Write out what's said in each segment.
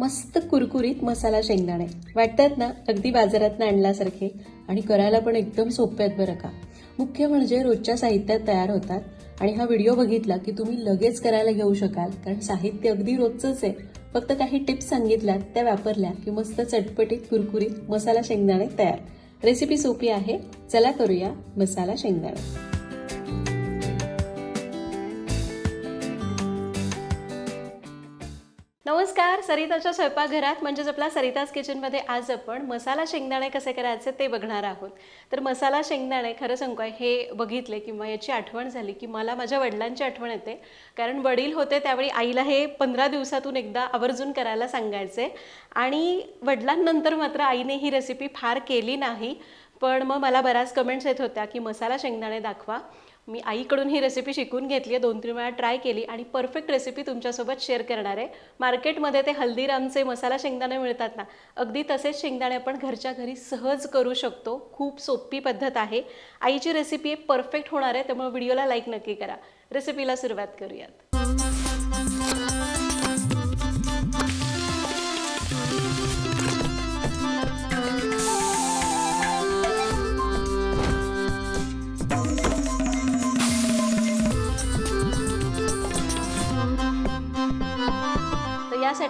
मस्त कुरकुरीत मसाला शेंगदाणे. वाटतात ना अगदी बाजारात आणल्यासारखे. आणि करायला पण एकदम सोपे आहेत बरं का. मुख्य म्हणजे रोजच्या साहित्यात तयार होतात. आणि हा व्हिडिओ बघितला की तुम्ही लगेच करायला घेऊ शकाल. कारण साहित्य अगदी रोजचंच आहे. फक्त काही टिप्स सांगितल्यात त्या वापरल्या की मस्त चटपटीत कुरकुरीत मसाला शेंगदाणे तयार. रेसिपी सोपी आहे. चला करूया मसाला शेंगदाणे. नमस्कार सरिताच्या स्वयंपाकघरात म्हणजेच आपल्या सरिताज किचनमध्ये आज आपण मसाला शेंगदाणे कसे करायचे ते बघणार आहोत. तर मसाला शेंगदाणे खरं सांगू हे बघितले किंवा याची आठवण झाली की मला माझ्या वडिलांची आठवण येते. कारण वडील होते त्यावेळी आईला हे पंधरा दिवसातून एकदा आवर्जून करायला सांगायचे. आणि वडिलांनंतर मात्र आईने ही रेसिपी फार केली नाही. पण मग मला बऱ्याच कमेंट्स येत होत्या की मसाला शेंगदाणे दाखवा. मी आईकडून ही रेसिपी शिकून घेतली आहे दोन तीन वेळा ट्राय केली आणि परफेक्ट रेसिपी तुमच्यासोबत शेअर करणार आहे. मार्केटमध्ये ते हल्दीरामचे मसाला शेंगदाणे मिळतात ना अगदी तसेच शेंगदाणे आपण घरच्या घरी सहज करू शकतो. खूप सोपी पद्धत आहे. आईची रेसिपी परफेक्ट होणार आहे त्यामुळे व्हिडिओला लाईक नक्की करा. रेसिपीला सुरुवात करूयात.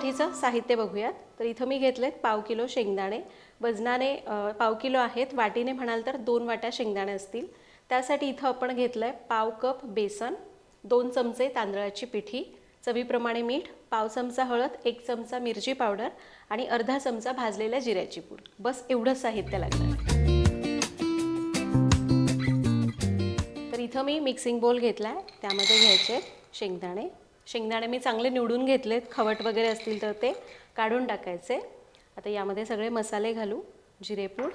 तर साहित्य बघूयात. तर इथं मी घेतलेत पाव किलो शेंगदाणे. वजनाने पाव किलो आहेत. वाटीने म्हणाल तर दोन वाट्या शेंगदाणे असतील. त्यासाठी इथं आपण घेतलं आहे पाव कप बेसन दोन चमचे तांदळाची पिठी चवीप्रमाणे मीठ पाव चमचा हळद एक चमचा मिरची पावडर आणि अर्धा चमचा भाजलेल्या जिऱ्याची पूड. बस एवढं साहित्य लागलं तर इथं मी मिक्सिंग बोल घेतला आहे त्यामध्ये घ्यायचे शेंगदाणे. शेंगदाणे मी चांगले निवडून घेतलेत खवट वगैरे असतील तर ते काढून टाकायचे. आता यामध्ये सगळे मसाले घालू जिरेपूड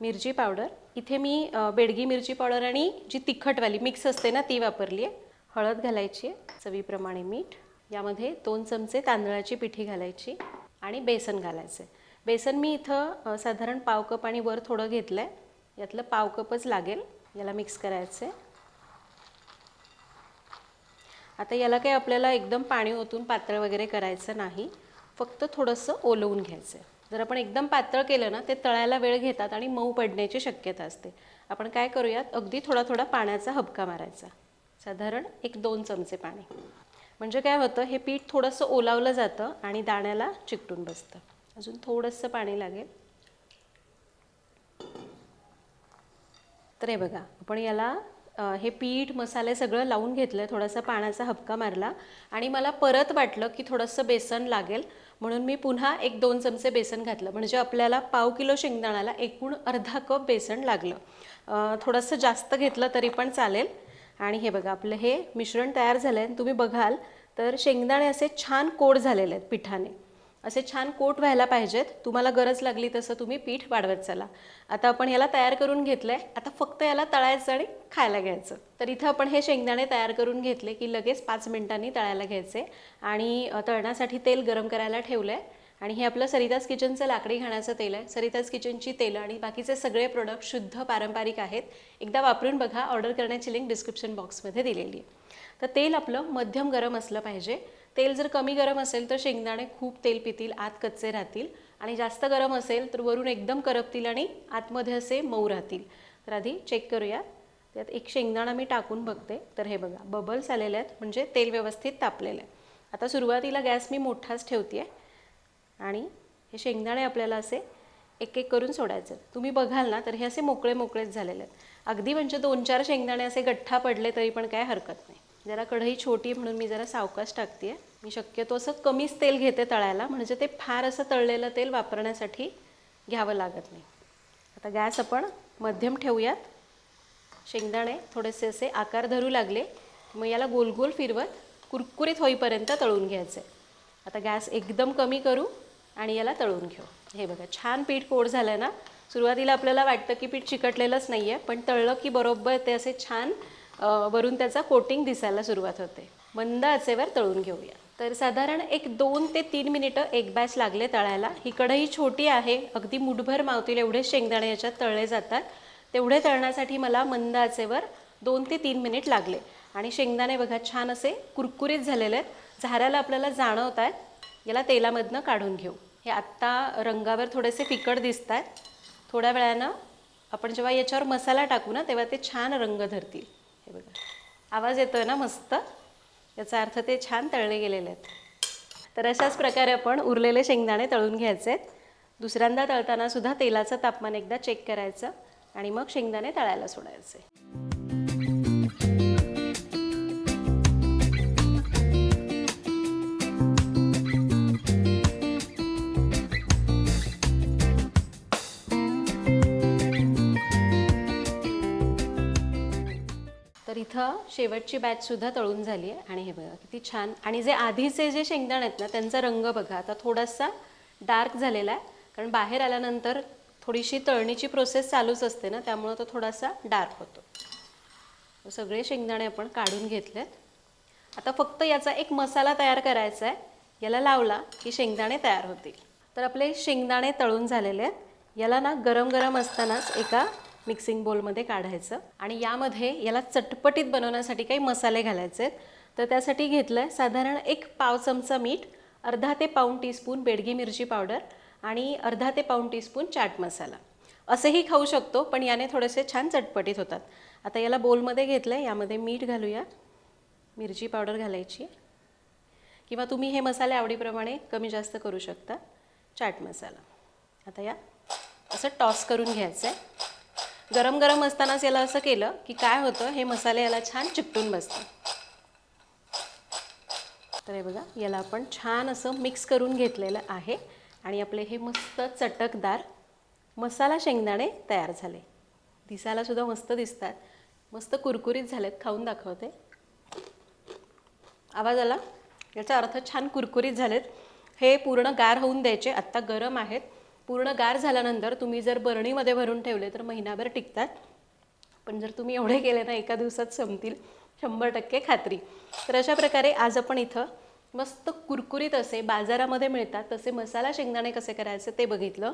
मिरची पावडर. इथे मी बेडगी मिरची पावडर आणि जी तिखटवाली मिक्स असते ना ती वापरली आहे. हळद घालायची आहे चवीप्रमाणे मीठ. यामध्ये दोन चमचे तांदळाची पिठी घालायची आणि बेसन घालायचे बेसन मी इथं साधारण पाव कप आणि वर थोडं घेतलं आहे यातलं पाव कपच लागेल याला मिक्स करायचं आहे आता याला काही आपल्याला एकदम पाणी ओतून पातळ वगैरे करायचं नाही. फक्त थोडंसं ओलवून घ्यायचं आहे जर आपण एकदम पातळ केलं ना ते तळायला वेळ घेतात आणि मऊ पडण्याची शक्यता असते. आपण काय करूयात? अगदी थोडा थोडा पाण्याचा हबका मारायचा. साधारण एक दोन चमचे पाणी. म्हणजे काय होतं? हे पीठ थोडंसं ओलावलं जातं आणि दाण्याला चिकटून बसतं. अजून थोडंसं पाणी लागेल. तर हे बघा आपण याला हे पीठ मसाले सगळं लावून घेतलं थोडासा पाण्याचा हबका मारला आणि मला परत वाटलं की थोडंसं बेसन लागेल. म्हणून मी पुन्हा एक दोन चमचे बेसन घातलं. म्हणजे आपल्याला पाव किलो शेंगदाण्याला एकूण अर्धा कप बेसन लागलं. थोडंसं जास्त घेतलं तरी पण चालेल. आणि हे बघा आपलं हे मिश्रण तयार झालं आहे तुम्ही बघाल तर शेंगदाणे असे छान कोड झालेले आहेत पिठाने. असे छान कोट व्हायला पाहिजेत. तुम्हाला गरज लागली तसं तुम्ही पीठ वाढवत चला. आता आपण याला तयार करून घेतलं आहे आता फक्त याला तळायचं आणि खायला घ्यायचं. तर इथं आपण हे शेंगदाणे तयार करून घेतले की लगेच पाच मिनिटांनी तळायला घ्यायचे. आणि तळण्यासाठी तेल गरम करायला ठेवलं आहे आणि हे आपलं सरिताज किचनचं लाकडी घाण्याचं तेल आहे. सरिताज किचनची तेलं आणि बाकीचे सगळे प्रोडक्ट शुद्ध पारंपरिक आहेत. एकदा वापरून बघा. ऑर्डर करण्याची लिंक डिस्क्रिप्शन बॉक्समध्ये दिलेली आहे. तर तेल आपलं मध्यम गरम असलं पाहिजे. तेल जर कमी गरम असेल तर शेंगदाणे खूप तेल पितील आत कच्चे राहतील. आणि जास्त गरम असेल तर वरून एकदम करपतील आणि आतमध्ये असे मऊ राहतील. तर आधी चेक करूया त्यात एक शेंगदाणा मी टाकून बघते. तर हे बघा बबल्स आलेले आहेत म्हणजे तेल व्यवस्थित तापलेलं आहे. आता सुरुवातीला गॅस मी मोठाच ठेवते आहे आणि हे शेंगदाणे आपल्याला असे एक एक करून सोडायचे तुम्ही बघाल ना तर हे असे मोकळे मोकळेच झालेले आहेत. अगदी म्हणजे दोन चार शेंगदाणे असे गठ्ठा पडले तरी पण काय हरकत नाही. जरा कढई छोटी आहे म्हणून मी जरा सावकाश टाकते आहे मी शक्यतो असं कमीच तेल घेते तळायला म्हणजे ते फार असं तळलेलं तेल वापरण्यासाठी घ्यावं लागत नाही. आता गॅस आपण मध्यम ठेवूयात. शेंगदाणे थोडेसे असे आकार धरू लागले मग याला गोल गोल फिरवत कुरकुरीत होईपर्यंत तळून घ्यायचे. आता गॅस एकदम कमी करू आणि याला तळून घेऊ. हे बघा छान पीठ कोड झालं आहे ना. सुरुवातीला आपल्याला वाटतं की पीठ चिकटलेलंच नाही आहे पण तळलं की बरोबर ते असे छान वरून त्याचा कोटिंग दिसायला सुरुवात होते. मंद आचेवर तळून घेऊया. तर साधारण एक दोन ते तीन मिनिटं एक बॅच लागले तळायला. ही कढई छोटी आहे. अगदी मुठभर मावतील एवढे शेंगदाणे याच्यात तळले जातात. तेवढे तळण्यासाठी मला मंद आचेवर दोन ते तीन मिनिट लागले. आणि शेंगदाणे बघा छान असे कुरकुरीत झालेले आहेत. झाऱ्याला आपल्याला जाणवत आहेत. याला तेलामधनं काढून घेऊ. हे आत्ता रंगावर थोडेसे फिकट दिसत आहेत थोड्या वेळानं आपण जेव्हा याच्यावर मसाला टाकू ना तेव्हा ते छान रंग धरतील. हे बघा. आवाज येतोय ना मस्त? याचा अर्थ ते छान तळले गेलेले आहेत. तर अशाच प्रकारे आपण उरलेले शेंगदाणे तळून घ्यायचे आहेत. दुसऱ्यांदा तळताना सुद्धा तेलाचं तापमान एकदा चेक करायचं आणि मग शेंगदाणे तळायला सोडायचे. तर इथं शेवटची बॅचसुद्धा तळून झाली आहे. आणि हे बघा किती छान. आणि जे आधीचे जे शेंगदाणे आहेत ना त्यांचा रंग बघा. आता थोडासा डार्क झालेला आहे. कारण बाहेर आल्यानंतर थोडीशी तळणीची प्रोसेस चालूच असते ना त्यामुळं तो थोडासा डार्क होतो. सगळे शेंगदाणे आपण काढून घेतलेत. आता फक्त याचा एक मसाला तयार करायचा आहे. याला लावला की शेंगदाणे तयार होतील. तर आपले शेंगदाणे तळून झालेले आहेत. याला ना गरम गरम असतानाच एका मिक्सिंग बोलमध्ये काढायचं. आणि यामध्ये याला चटपटीत बनवण्यासाठी काही मसाले घालायचे आहेत. तर त्यासाठी घेतलं आहे साधारण एक पाव चमचा मीठ अर्धा ते पाऊण टीस्पून बेडगी मिरची पावडर आणि अर्धा ते पाऊण टीस्पून चाट मसाला. असेही खाऊ शकतो पण याने थोडेसे छान चटपटीत होतात. आता याला बोलमध्ये घेतलं आहे यामध्ये मीठ घालूया. मिरची पावडर घालायची. किंवा तुम्ही हे मसाले आवडीप्रमाणे कमी जास्त करू शकता. चाट मसाला. आता या असं टॉस करून घ्यायचं आहे गरम गरम असतानाच याला असं केलं की काय होतं? हे मसाले याला छान चिकटून बसतात. तर हे बघा याला आपण छान असं मिक्स करून घेतलेलं आहे आणि आपले हे मस्त चटकदार मसाला शेंगदाणे तयार झाले. दिसायलासुद्धा मस्त दिसतात. मस्त कुरकुरीत झालेत. खाऊन दाखवते. आवाज आला? याचा अर्थ छान कुरकुरीत झालेत. हे पूर्ण गार होऊन द्यायचे. आत्ता गरम आहेत. पूर्ण गार झाल्यानंतर तुम्ही जर बरणीमध्ये भरून ठेवले तर महिनाभर टिकतात. पण जर तुम्ही एवढे केले ना एका दिवसात संपतील. शंभर टक्के खात्री. तर अशा प्रकारे आज आपण इथं मस्त कुरकुरीत असे बाजारामध्ये मिळतात. तसे मसाला शेंगदाणे कसे करायचे ते बघितलं.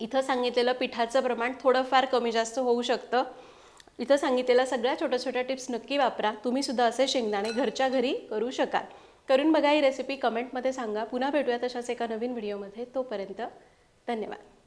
इथं सांगितलेलं पिठाचं प्रमाण थोडंफार कमी जास्त होऊ शकतं. इथं सांगितलेल्या सगळ्या छोट्या छोट्या टिप्स नक्की वापरा. तुम्ही सुद्धा असे शेंगदाणे घरच्या घरी करू शकाल. करून बघा ही रेसिपी कमेंटमध्ये सांगा. पुन्हा भेटूया तशाच एका नवीन व्हिडिओमध्ये तोपर्यंत 等你们。